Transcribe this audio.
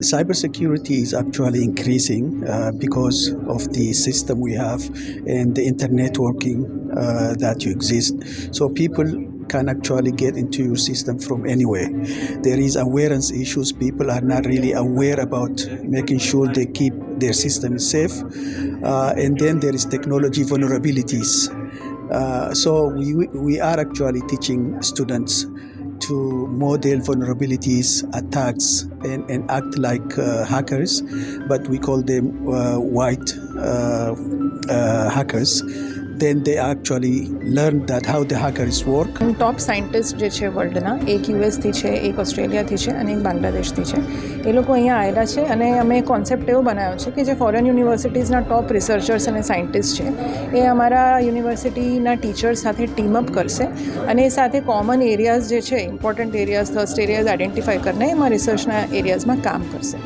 Cybersecurity is actually increasing uh, because of the system we have and the internet networking uh, that you exist. So people can actually get into your system from anywhere. There is awareness issues. People are not really aware about making sure they keep their system safe. Uh, and then there is technology vulnerabilities. Uh, so we, we are actually teaching students to model vulnerabilities, attacks, and, and act like uh, hackers, but we call them uh, white uh, uh, hackers. Then they actually learn that how the hackers work. Top scientist જે છે વર્લ્ડના એક યુએસથી છે, એક ઓસ્ટ્રેલિયાથી છે અને એક બાંગ્લાદેશથી છે, એ લોકો અહીંયા આવેલા છે અને અમે કોન્સેપ્ટ એવો બનાવ્યો છે કે જે ફોરેન યુનિવર્સિટીઝના ટોપ રિસર્ચર્સ અને સાયન્ટિસ્ટ છે, એ અમારા યુનિવર્સિટીના ટીચર્સ સાથે ટીમઅપ કરશે અને એ સાથે કોમન એરિયાઝ જે છે important areas thrust areas identify કરીને એમાં રિસર્ચના એરિયાઝમાં કામ કરશે